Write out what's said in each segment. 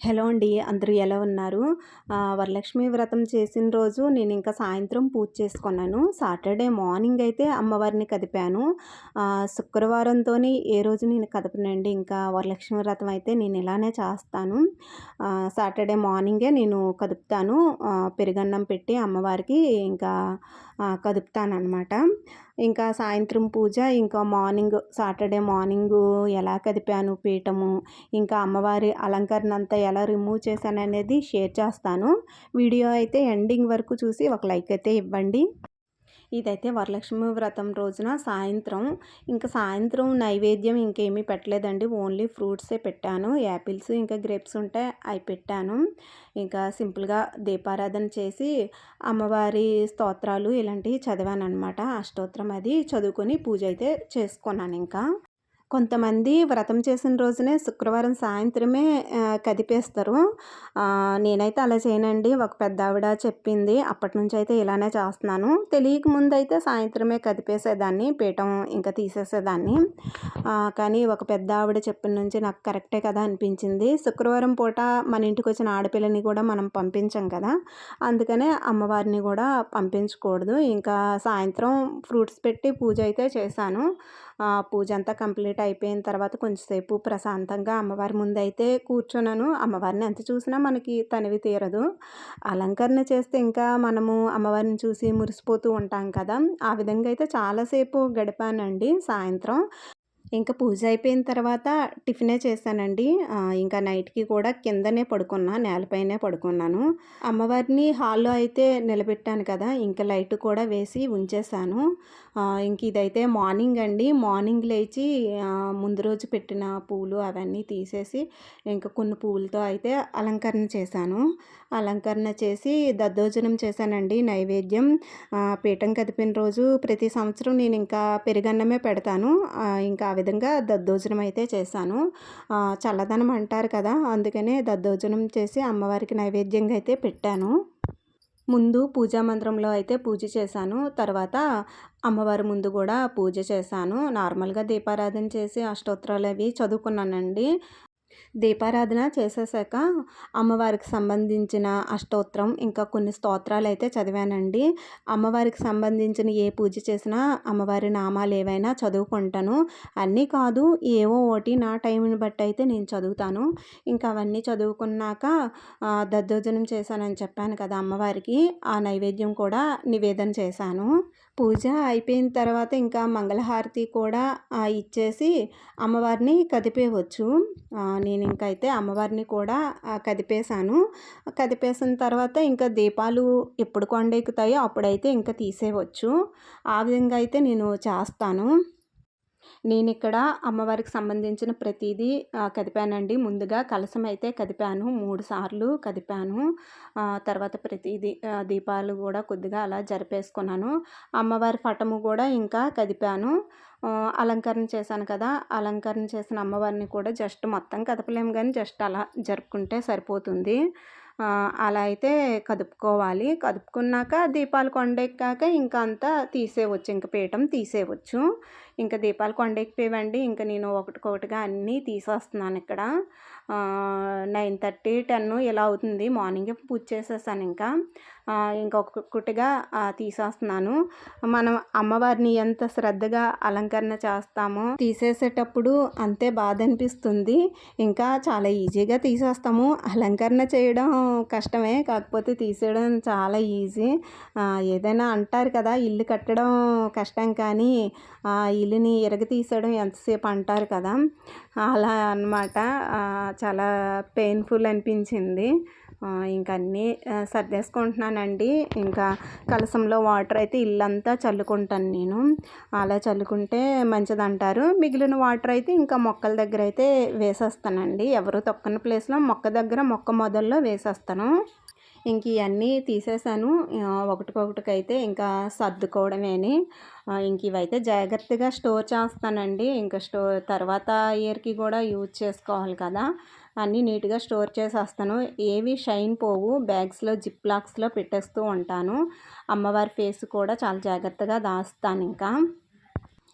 Hello అండి అందరూ ఎలా ఉన్నారు? వరలక్ష్మి వ్రతం చేసిన రోజు నేను ఇంకా సాయంత్రం పూజ చేసుకున్నాను. సాటర్డే మార్నింగ్ అయితే అమ్మవారిని కదిపాను. శుక్రవారంతో ఏ రోజు నేను కదపనండి ఇంకా వరలక్ష్మి వ్రతం అయితే నేను ఇలానే చేస్తాను. సాటర్డే మార్నింగే నేను కదుపుతాను. పెరుగన్నం పెట్టి అమ్మవారికి ఇంకా కదుపుతాను అనమాట ఇంకా సాయంత్రం పూజ ఇంకా మార్నింగ్ సాటర్డే మార్నింగ్ ఎలా కదిపాను పీఠము ఇంకా అమ్మవారి అలంకరణ అంతా ఎలా రిమూవ్ చేశాను అనేది షేర్ చేస్తాను. వీడియో అయితే ఎండింగ్ వరకు చూసి ఒక లైక్ అయితే ఇవ్వండి. ఇదైతే వరలక్ష్మి వ్రతం రోజున సాయంత్రం. ఇంకా సాయంత్రం నైవేద్యం ఇంకేమీ పెట్టలేదండి. ఓన్లీ ఫ్రూట్సే పెట్టాను. యాపిల్స్ ఇంకా గ్రేప్స్ ఉంటే అవి పెట్టాను. ఇంకా సింపుల్గా దీపారాధన చేసి అమ్మవారి స్తోత్రాలు ఇలాంటివి చదివాను అనమాట అష్టోత్రం అది. చదువుకొని పూజ అయితే చేసుకున్నాను ఇంకా. కొంతమంది వ్రతం చేసిన రోజునే శుక్రవారం సాయంత్రమే కదిపేస్తారు. నేనైతే అలా చేయనండి. ఒక పెద్ద ఆవిడ చెప్పింది. అప్పటి నుంచి అయితే ఇలానే చేస్తున్నాను. తెలియక ముందు అయితే సాయంత్రమే కదిపేసేదాన్ని పీఠం ఇంకా తీసేసేదాన్ని. కానీ ఒక పెద్ద ఆవిడ చెప్పిన నుంచి నాకు కరెక్టే కదా అనిపించింది. శుక్రవారం పూట మన ఇంటికి వచ్చిన ఆడపిల్లని కూడా మనం పంపించాం కదా. అందుకనే అమ్మవారిని కూడా పంపించకూడదు. ఇంకా సాయంత్రం ఫ్రూట్స్ పెట్టి పూజ అయితే చేశాను. పూజ అంతా కంప్లీట్ అయిపోయిన తర్వాత కొంచెంసేపు ప్రశాంతంగా అమ్మవారి ముందు అయితే కూర్చున్నాను. అమ్మవారిని ఎంత చూసినా మనకి తనివి తీరదు. అలంకరణ చేస్తే ఇంకా మనము అమ్మవారిని చూసి మురిసిపోతూ ఉంటాం కదా. ఆ విధంగా అయితే చాలాసేపు గడిపానండి సాయంత్రం. ఇంకా పూజ అయిపోయిన తర్వాత టిఫినే చేశానండి. ఇంకా నైట్కి కూడా కిందనే పడుకున్నా నేలపైనే పడుకున్నాను. అమ్మవారిని హాల్లో అయితే నిలబెట్టాను కదా ఇంకా లైట్ కూడా వేసి ఉంచేసాను ఇంక ఇదైతే మార్నింగ్ అండి. మార్నింగ్ లేచి ముందు రోజు పెట్టిన పూలు అవన్నీ తీసేసి ఇంకా కొన్ని పూలతో అయితే అలంకరణ చేశాను. అలంకరణ చేసి దద్దోజనం చేశానండి నైవేద్యం. పీఠం కదిపిన రోజు ప్రతి సంవత్సరం నేను ఇంకా పెరుగన్నమే పెడతాను. ఇంకా విధంగా దద్దోజనం అయితే చేశాను. చల్లదనం అంటారు కదా అందుకనే దద్దోజనం చేసి అమ్మవారికి నైవేద్యంగా అయితే పెట్టాను. ముందు పూజా మందిరంలో అయితే పూజ చేశాను. తర్వాత అమ్మవారి ముందు కూడా పూజ చేశాను. నార్మల్గా దీపారాధన చేసి అష్టోత్తరాలు అవి చదువుకున్నానండి. దీపారాధన చేసేసాక అమ్మవారికి సంబంధించిన అష్టోత్తరం ఇంకా కొన్ని స్తోత్రాలు అయితే చదివానండి. అమ్మవారికి సంబంధించిన ఏ పూజ చేసినా అమ్మవారి నామాలు ఏవైనా చదువుకుంటాను. అన్నీ కాదు ఏవో ఒకటి నా టైంని బట్టి అయితే నేను చదువుతాను. ఇంకా అవన్నీ చదువుకున్నాక దద్దోజనం చేశానని చెప్పాను కదా అమ్మవారికి. ఆ నైవేద్యం కూడా నివేదన చేశాను. పూజ అయిపోయిన తర్వాత ఇంకా మంగళహారతి కూడా ఇచ్చేసి అమ్మవారిని కదిపేయవచ్చు. నేను ఇంకైతే అమ్మవారిని కూడా కదిపేశాను. కదిపేసిన తర్వాత ఇంకా దీపాలు ఎప్పుడు కొండెక్కుతాయో అప్పుడైతే ఇంకా తీసేయవచ్చు. ఆ విధంగా అయితే నేను చేస్తాను. నేను ఇక్కడ అమ్మవారికి సంబంధించిన ప్రతిదీ కదిపానండి. ముందుగా కలసం అయితే కదిపాను మూడు సార్లు కదిపాను. తర్వాత ప్రతిదీ దీపాలు కూడా కొద్దిగా అలా జరిపేసుకున్నాను. అమ్మవారి పటము కూడా ఇంకా కదిపాను. అలంకరణ చేశాను కదా అలంకరణ చేసిన అమ్మవారిని కూడా జస్ట్ మొత్తం కదపలేము కానీ జస్ట్ అలా జరుపుకుంటే సరిపోతుంది. అలా అయితే కదుపుకోవాలి. కదుపుకున్నాక దీపాలు కొండెక్కాక ఇంకా అంతా తీసేయవచ్చు ఇంక పీఠం తీసేయవచ్చు. ఇంకా దీపాలు కొండెక్కిపోయివండి. ఇంకా నేను ఒకటికొకటిగా అన్నీ తీసేస్తున్నాను ఇక్కడ. నైన్ థర్టీ టెన్ ఇలా అవుతుంది. మార్నింగే పూజ చేసేసాను ఇంకా. ఇంకొకటిగా తీసేస్తున్నాను. మనం అమ్మవారిని ఎంత శ్రద్ధగా అలంకరణ చేస్తామో తీసేసేటప్పుడు అంతే బాధ అనిపిస్తుంది ఇంకా చాలా ఈజీగా తీసేస్తాము. అలంకరణ చేయడం కష్టమే కాకపోతే తీసేయడం చాలా ఈజీ. ఏదైనా అంటారు కదా ఇల్లు కట్టడం కష్టం కానీ ఇల్లుని ఎరగతీసేయడం ఎంతసేపు అంటారు కదా? అలా అనమాట చాలా పెయిన్ఫుల్ అనిపించింది. ఇంక అన్నీ సర్దేసుకుంటున్నానండి. ఇంకా కలసంలో వాటర్ అయితే ఇల్లంతా చల్లుకుంటాను నేను. అలా చల్లుకుంటే మంచిది అంటారు మిగిలిన వాటర్ అయితే ఇంకా మొక్కల దగ్గర అయితే వేసేస్తానండి. ఎవరు తొక్కని ప్లేస్లో మొక్క దగ్గర మొక్క మొదల్లో వేసేస్తాను. ఇంక ఇవన్నీ తీసేసాను. ఒకటికొకటికైతే ఇంకా సర్దుకోవడమేని. ఇంక ఇవైతే జాగ్రత్తగా స్టోర్ చేస్తానండి. ఇంకా స్టోర్ తర్వాత ఇయర్కి కూడా యూజ్ చేసుకోవాలి కదా. అన్నీ నీట్గా స్టోర్ చేసేస్తాను. ఏవి షైన్ పోవు బ్యాగ్స్లో జిప్ లాక్స్లో పెట్టేస్తూ ఉంటాను. అమ్మవారి ఫేస్ కూడా చాలా జాగ్రత్తగా దాస్తాను ఇంకా.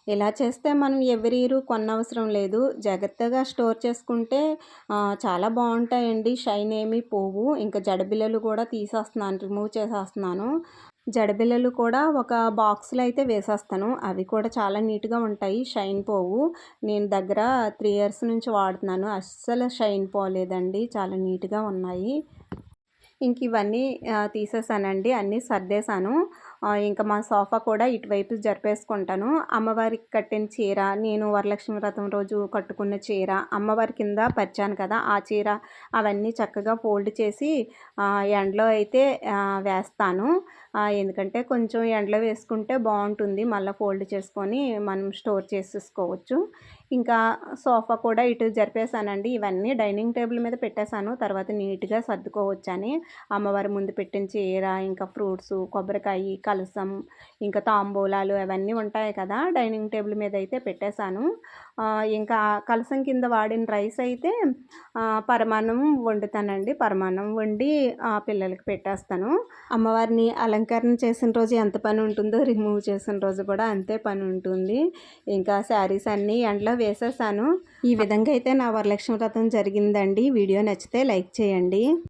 ఇలా చేస్తే మనం ఎవరి ఇయర్ కొనవసరం లేదు. జాగ్రత్తగా స్టోర్ చేసుకుంటే చాలా బాగుంటాయండి. షైన్ ఏమీ పోవు. ఇంకా జడబిల్లలు కూడా తీసేస్తున్నాను రిమూవ్ చేసేస్తున్నాను. జడబిల్లలు కూడా ఒక బాక్స్లో అయితే వేసేస్తాను. అవి కూడా చాలా నీట్గా ఉంటాయి. షైన్ పోవు. నేను దగ్గర త్రీ ఇయర్స్ నుంచి వాడుతున్నాను. అస్సలు షైన్ పోలేదండి. చాలా నీట్గా ఉన్నాయి. ఇంక ఇవన్నీ తీసేసానండి. అన్నీ సర్దేశాను. ఇంకా మా సోఫా కూడా ఇటువైపు జరిపేసుకుంటాను. అమ్మవారికి కట్టిన చీర నేను వరలక్ష్మి వ్రతం రోజు కట్టుకున్న చీర అమ్మవారి కింద పరిచాను కదా ఆ చీర అవన్నీ చక్కగా ఫోల్డ్ చేసి ఎండలో అయితే వేస్తాను. ఎందుకంటే కొంచెం ఎండలో వేసుకుంటే బాగుంటుంది మళ్ళీ ఫోల్డ్ చేసుకొని మనం స్టోర్ చేసేసుకోవచ్చు. ఇంకా సోఫా కూడా ఇటు జరిపేసానండి ఇవన్నీ డైనింగ్ టేబుల్ మీద పెట్టేశాను తర్వాత నీట్గా సర్దుకోవచ్చని. అమ్మవారి ముందు పెట్టిన చీర ఇంకా ఫ్రూట్స్ కొబ్బరికాయ కలసం ఇంకా తాంబూలాలు అవన్నీ ఉంటాయి కదా డైనింగ్ టేబుల్ మీద అయితే పెట్టేశాను. ఇంకా కలసం కింద వాడిన రైస్ అయితే పరమాన్నం వండుతానండి. పరమాన్నం వండి ఆ, పిల్లలకి పెట్టేస్తాను. అమ్మవారిని అలంకరణ చేసిన రోజు ఎంత పని ఉంటుందో రిమూవ్ చేసిన రోజు కూడా అంతే పని ఉంటుంది. ఇంకా శారీస్ అన్నీ ఎండలో వేసేసాను. ఈ విధంగా అయితే నా వరలక్ష్మి వ్రతం జరిగిందండి. వీడియో నచ్చితే లైక్ చేయండి.